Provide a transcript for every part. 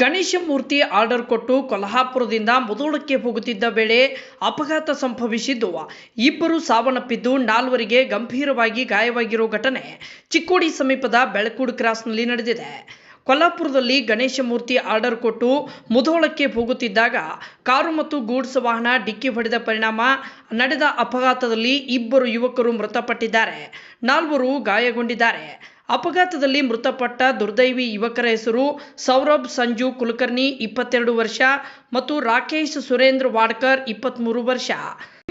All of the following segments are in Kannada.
ಗಣೇಶ ಮೂರ್ತಿ ಆರ್ಡರ್ ಕೊಟ್ಟು ಕೊಲ್ಹಾಪುರದಿಂದ ಮುದೋಳಕ್ಕೆ ಹೋಗುತ್ತಿದ್ದ ವೇಳೆ ಅಪಘಾತ ಸಂಭವಿಸಿದ್ದು. ಇಬ್ಬರು ಸಾವನ್ನಪ್ಪಿದ್ದು ನಾಲ್ವರಿಗೆ ಗಂಭೀರವಾಗಿ ಗಾಯವಾಗಿರೋ ಘಟನೆ ಚಿಕ್ಕೋಡಿ ಸಮೀಪದ ಬೆಳಕೂಡು ಕ್ರಾಸ್ನಲ್ಲಿ ನಡೆದಿದೆ. ಕೊಲ್ಲಾಪುರದಲ್ಲಿ ಗಣೇಶ ಮೂರ್ತಿ ಆರ್ಡರ್ ಕೊಟ್ಟು ಮುದೋಳಕ್ಕೆ ಹೋಗುತ್ತಿದ್ದಾಗ ಕಾರು ಮತ್ತು ಗೂಡ್ಸ್ ವಾಹನ ಡಿಕ್ಕಿ ಹೊಡೆದ ಪರಿಣಾಮ ನಡೆದ ಅಪಘಾತದಲ್ಲಿ ಇಬ್ಬರು ಯುವಕರು ಮೃತಪಟ್ಟಿದ್ದಾರೆ. ನಾಲ್ವರು ಗಾಯಗೊಂಡಿದ್ದಾರೆ. ಅಪಘಾತದಲ್ಲಿ ಮೃತಪಟ್ಟ ದುರ್ದೈವಿ ಯುವಕರ ಹೆಸರು ಸೌರಭ್ ಸಂಜು ಕುಲಕರ್ಣಿ ಇಪ್ಪತ್ತೆರಡು ವರ್ಷ ಮತ್ತು ರಾಕೇಶ್ ಸುರೇಂದ್ರ ವಾಡ್ಕರ್ ಇಪ್ಪತ್ತ್ಮೂರು ವರ್ಷ.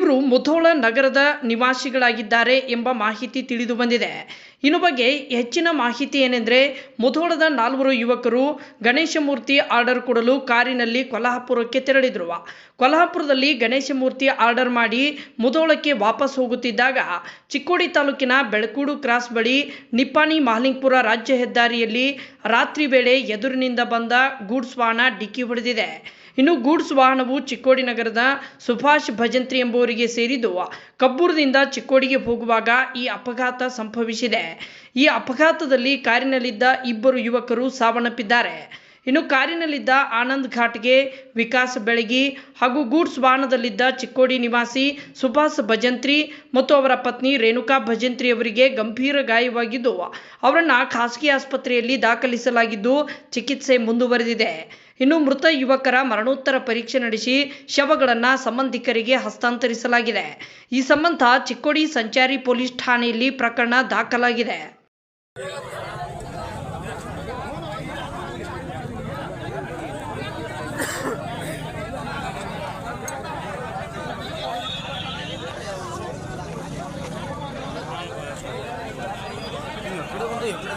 ಇವರು ಮುಧೋಳ ನಗರದ ನಿವಾಸಿಗಳಾಗಿದ್ದಾರೆ ಎಂಬ ಮಾಹಿತಿ ತಿಳಿದು ಬಂದಿದೆ. ಇನ್ನು ಬಗ್ಗೆ ಹೆಚ್ಚಿನ ಮಾಹಿತಿ ಏನೆಂದರೆ, ಮುಧೋಳದ ನಾಲ್ವರು ಯುವಕರು ಗಣೇಶ ಮೂರ್ತಿ ಆರ್ಡರ್ ಕೊಡಲು ಕಾರಿನಲ್ಲಿ ಕೊಲ್ಹಾಪುರಕ್ಕೆ ತೆರಳಿದ್ರು. ಕೊಲ್ಹಾಪುರದಲ್ಲಿ ಗಣೇಶ ಮೂರ್ತಿ ಆರ್ಡರ್ ಮಾಡಿ ಮುಧೋಳಕ್ಕೆ ವಾಪಸ್ ಹೋಗುತ್ತಿದ್ದಾಗ, ಚಿಕ್ಕೋಡಿ ತಾಲೂಕಿನ ಬೆಳಕೂಡು ಕ್ರಾಸ್ ಬಳಿ ನಿಪ್ಪಾಣಿ ಮಹಲಿಂಗ್ಪುರ ರಾಜ್ಯ ಹೆದ್ದಾರಿಯಲ್ಲಿ ರಾತ್ರಿ ವೇಳೆ ಎದುರಿನಿಂದ ಬಂದ ಗೂಡ್ಸ್ ವಾಹನ ಡಿಕ್ಕಿ ಹೊಡೆದಿದೆ. ಇನ್ನು ಗೂಡ್ಸ್ ವಾಹನವು ಚಿಕ್ಕೋಡಿ ನಗರದ ಸುಭಾಷ್ ಭಜಂತ್ರಿ ಎಂಬುವರಿಗೆ ಸೇರಿದ್ದು, ಕಬ್ಬೂರದಿಂದ ಚಿಕ್ಕೋಡಿಗೆ ಹೋಗುವಾಗ ಈ ಅಪಘಾತ ಸಂಭವಿಸಿದೆ. ಈ ಅಪಘಾತದಲ್ಲಿ ಕಾರಿನಲ್ಲಿದ್ದ ಇಬ್ಬರು ಯುವಕರು ಸಾವನ್ನಪ್ಪಿದ್ದಾರೆ. ಇನ್ನು ಕಾರಿನಲ್ಲಿದ್ದ ಆನಂದ್ ಘಾಟ್ಗೆ ವಿಕಾಸ್ ಬೆಳಗಿ ಹಾಗೂ ಗೂಡ್ಸ್ ವಾಹನದಲ್ಲಿದ್ದ ಚಿಕ್ಕೋಡಿ ನಿವಾಸಿ ಸುಭಾಸ್ ಭಜಂತ್ರಿ ಮತ್ತು ಅವರ ಪತ್ನಿ ರೇಣುಕಾ ಭಜಂತ್ರಿ ಅವರಿಗೆ ಗಂಭೀರ ಗಾಯವಾಗಿದ್ದು, ಅವರನ್ನು ಖಾಸಗಿ ಆಸ್ಪತ್ರೆಯಲ್ಲಿ ದಾಖಲಿಸಲಾಗಿದ್ದು ಚಿಕಿತ್ಸೆ ಮುಂದುವರೆದಿದೆ. ಇನ್ನು ಮೃತ ಯುವಕರ ಮರಣೋತ್ತರ ಪರೀಕ್ಷೆ ನಡೆಸಿ ಶವಗಳನ್ನು ಸಂಬಂಧಿಕರಿಗೆ ಹಸ್ತಾಂತರಿಸಲಾಗಿದೆ. ಈ ಸಂಬಂಧ ಚಿಕ್ಕೋಡಿ ಸಂಚಾರಿ ಪೊಲೀಸ್ ಠಾಣೆಯಲ್ಲಿ ಪ್ರಕರಣ ದಾಖಲಾಗಿದೆ. దేవరా